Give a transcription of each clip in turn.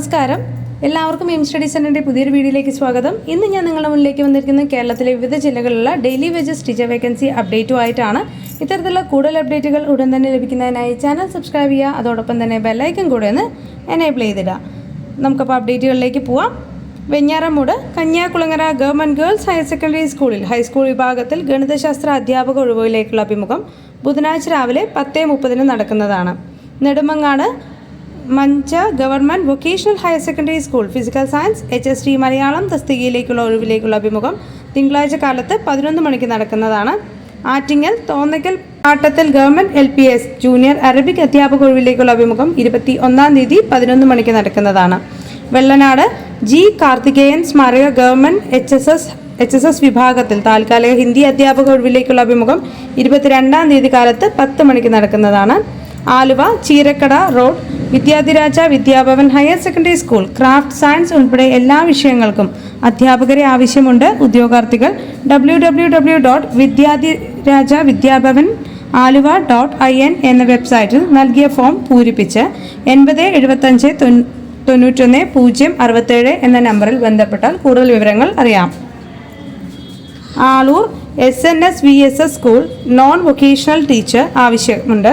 നമസ്കാരം. എല്ലാവർക്കും M study സെന്ററിന്റെ പുതിയൊരു വീഡിയോയിലേക്ക് സ്വാഗതം. ഇന്ന് ഞാൻ നിങ്ങളുടെ മുന്നിലേക്ക് വന്നിരിക്കുന്ന കേരളത്തിലെ വിവിധ ജില്ലകളിലുള്ള ഡെയിലി വേജസ് ടീച്ചർ വേക്കൻസി അപ്ഡേറ്റുമായിട്ടാണ്. ഇത്തരത്തിലുള്ള കൂടുതൽ അപ്ഡേറ്റുകൾ ഉടൻ തന്നെ ലഭിക്കുന്നതിനായി ചാനൽ സബ്സ്ക്രൈബ് ചെയ്യുക അതോടൊപ്പം തന്നെ ബെല്ലൈക്കൻ കൂടെ ഒന്ന് എനേബിൾ ചെയ്തിടുക. നമുക്കപ്പോൾ അപ്ഡേറ്റുകളിലേക്ക് പോവാം. Venjaramoodu Kanyakulangara government girls higher secondary സ്കൂളിൽ ഹൈസ്കൂൾ വിഭാഗത്തിൽ ഗണിതശാസ്ത്ര അധ്യാപക ഒഴിവുകളിലേക്കുള്ള അഭിമുഖം ബുധനാഴ്ച രാവിലെ പത്തേ മുപ്പതിന് നടക്കുന്നതാണ്. Nedumangad Mancha government vocational higher secondary school physical science H S T Malayalam തസ്തികയിലേക്കുള്ള ഒഴിവിലേക്കുള്ള അഭിമുഖം തിങ്കളാഴ്ച കാലത്ത് പതിനൊന്ന് മണിക്ക് നടക്കുന്നതാണ്. ആറ്റിങ്ങൽ തോന്നയ്ക്കൽ പാട്ടത്തിൽ government L P S junior Arabic അധ്യാപക ഒഴിവിലേക്കുള്ള അഭിമുഖം ഇരുപത്തി ഒന്നാം തീയതി പതിനൊന്ന് മണിക്ക് നടക്കുന്നതാണ്. വെള്ളനാട് ജി കാർത്തികേയൻ സ്മാരക government H S S H S S വിഭാഗത്തിൽ താൽക്കാലിക ഹിന്ദി അധ്യാപക ഒഴിവിലേക്കുള്ള അഭിമുഖം ഇരുപത്തിരണ്ടാം തീയതി കാലത്ത് പത്ത് മണിക്ക് നടക്കുന്നതാണ്. Aluva Cheerakkada road Vidyadhiraja Vidyabhavan higher secondary school craft science ഉൾപ്പെടെ എല്ലാ വിഷയങ്ങൾക്കും അധ്യാപകരെ ആവശ്യമുണ്ട്. ഉദ്യോഗാർത്ഥികൾ W W W dot Vidyadhiraja Vidyabhavan Aluva dot I N എന്ന വെബ്സൈറ്റിൽ നൽകിയ ഫോം പൂരിപ്പിച്ച് എൺപത് എഴുപത്തഞ്ച് തൊണ്ണൂറ്റൊന്ന് പൂജ്യം അറുപത്തേഴ് എന്ന നമ്പറിൽ ബന്ധപ്പെട്ടാൽ കൂടുതൽ വിവരങ്ങൾ അറിയാം. Aloor S N S V S S school non vocational teacher ആവശ്യമുണ്ട്.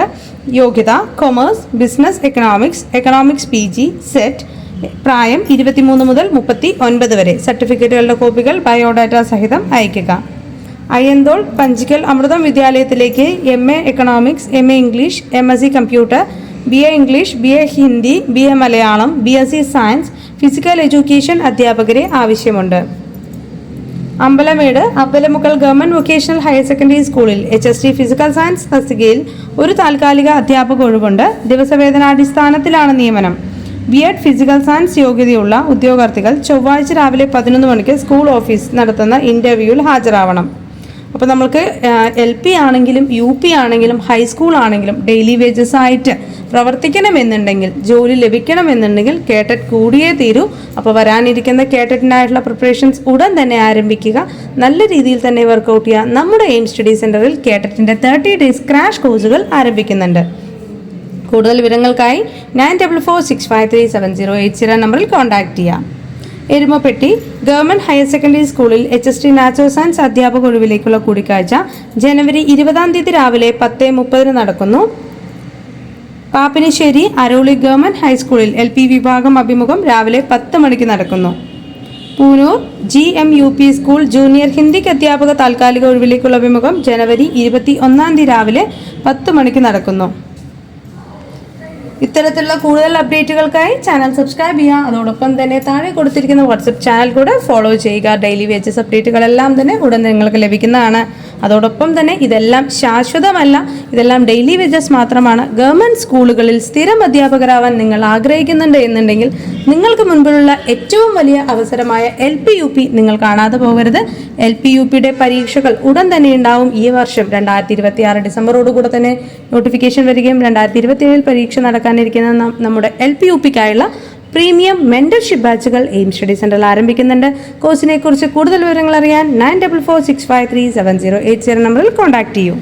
യോഗ്യത commerce business economics economics P G SET പ്രായം ഇരുപത്തിമൂന്ന് മുതൽ മുപ്പത്തി ഒൻപത് വരെ. സർട്ടിഫിക്കറ്റുകളുടെ കോപ്പികൾ ബയോഡാറ്റ സഹിതം അയയ്ക്കുക. Ayyanthole Panchikkal Amritham വിദ്യാലയത്തിലേക്ക് M A economics M A English M S C computer B A English B A Hindi B A Malayalam B S C science physical education അധ്യാപകരെ ആവശ്യമുണ്ട്. Ambalamedu Ambalamukkal government vocational higher secondary സ്കൂളിൽ H S T physical science തസ്തികയിൽ ഒരു താൽക്കാലിക അധ്യാപക ഒഴിവുണ്ട്. ദിവസവേതനാടിസ്ഥാനത്തിലാണ് നിയമനം. B Ed physical science യോഗ്യതയുള്ള ഉദ്യോഗാർത്ഥികൾ ചൊവ്വാഴ്ച രാവിലെ പതിനൊന്ന് മണിക്ക് സ്കൂൾ ഓഫീസ് നടത്തുന്ന ഇന്റർവ്യൂവിൽ ഹാജരാവണം. അപ്പോൾ നമ്മൾക്ക് എൽ പി ആണെങ്കിലും യു പി ആണെങ്കിലും ഹൈസ്കൂൾ ആണെങ്കിലും ഡെയിലി വേജസ് ആയിട്ട് പ്രവർത്തിക്കണമെന്നുണ്ടെങ്കിൽ ജോലി ലഭിക്കണമെന്നുണ്ടെങ്കിൽ കേട്ടറ്റ് കൂടിയേ തീരൂ. അപ്പോൾ വരാനിരിക്കുന്ന കേട്ടറ്റിനായിട്ടുള്ള പ്രിപ്പറേഷൻസ് ഉടൻ തന്നെ ആരംഭിക്കുക. നല്ല രീതിയിൽ തന്നെ വർക്കൗട്ട് ചെയ്യുക. നമ്മുടെ എയിം സ്റ്റഡി സെന്ററിൽ കേട്ടറ്റിന്റെ തേർട്ടി ഡേയ്സ് ക്രാഷ് കോഴ്സുകൾ ആരംഭിക്കുന്നുണ്ട്. കൂടുതൽ വിവരങ്ങൾക്കായി nine double four six five three seven zero eight zero നമ്പറിൽ കോൺടാക്ട് ചെയ്യാം. എരുമപ്പെട്ടി ഗവൺമെന്റ് ഹയർ സെക്കൻഡറി സ്കൂളിൽ H S T natural science അധ്യാപക ഒഴിവിലേക്കുള്ള കൂടിക്കാഴ്ച ജനുവരി ഇരുപതാം തീയതി രാവിലെ പത്ത് മുപ്പതിന് നടക്കുന്നു. പാപ്പിനിശ്ശേരി അരോളി ഗവൺമെന്റ് ഹൈസ്കൂളിൽ എൽ പി വിഭാഗം അഭിമുഖം രാവിലെ പത്ത് മണിക്ക് നടക്കുന്നു. Poonoor G M U P school junior ഹിന്ദിക്ക് അധ്യാപക താൽക്കാലിക ഒഴിവിലേക്കുള്ള അഭിമുഖം ജനുവരി ഇരുപത്തി ഒന്നാം തീയതി രാവിലെ പത്ത് മണിക്ക് നടക്കുന്നു. ഇത്തരത്തിലുള്ള കൂടുതൽ അപ്ഡേറ്റുകൾക്കായി ചാനൽ സബ്സ്ക്രൈബ് ചെയ്യുക. അതോടൊപ്പം തന്നെ താഴെ കൊടുത്തിരിക്കുന്ന വാട്സപ്പ് ചാനൽ കൂടെ ഫോളോ ചെയ്യുക. ഡെയിലി വേജസ് അപ്ഡേറ്റുകളെല്ലാം തന്നെ ഉടൻ നിങ്ങൾക്ക് ലഭിക്കുന്നതാണ്. അതോടൊപ്പം തന്നെ ഇതെല്ലാം ശാശ്വതമല്ല. ഇതെല്ലാം ഡെയിലി വേജസ് മാത്രമാണ്. ഗവൺമെന്റ് സ്കൂളുകളിൽ സ്ഥിരം അധ്യാപകരാവാൻ നിങ്ങൾ ആഗ്രഹിക്കുന്നുണ്ട് എന്നുണ്ടെങ്കിൽ നിങ്ങൾക്ക് മുൻപിലുള്ള ഏറ്റവും വലിയ അവസരമായ എൽ പി യു പി നിങ്ങൾ കാണാതെ പോകരുത്. എൽ പി യു പിയുടെ പരീക്ഷകൾ ഉടൻ തന്നെ ഉണ്ടാവും. ഈ വർഷം രണ്ടായിരത്തി ഇരുപത്തി ആറ് ഡിസംബറോടുകൂടെ തന്നെ നോട്ടിഫിക്കേഷൻ വരികയും രണ്ടായിരത്തി ഇരുപത്തി ഏഴിൽ പരീക്ഷ നടക്കാനിരിക്കുന്ന നമ്മുടെ എൽ പി യു പിക്കായുള്ള പ്രീമിയം മെന്റർഷിപ്പ് ബാച്ചുകൾ എയിം സ്റ്റഡി സെന്ററിൽ ആരംഭിക്കുന്നുണ്ട്. കോഴ്സിനെ കുറിച്ച് കൂടുതൽ വിവരങ്ങൾ അറിയാൻ nine double four six five three seven zero eight zero നമ്പറിൽ കോൺടാക്ട് ചെയ്യൂ.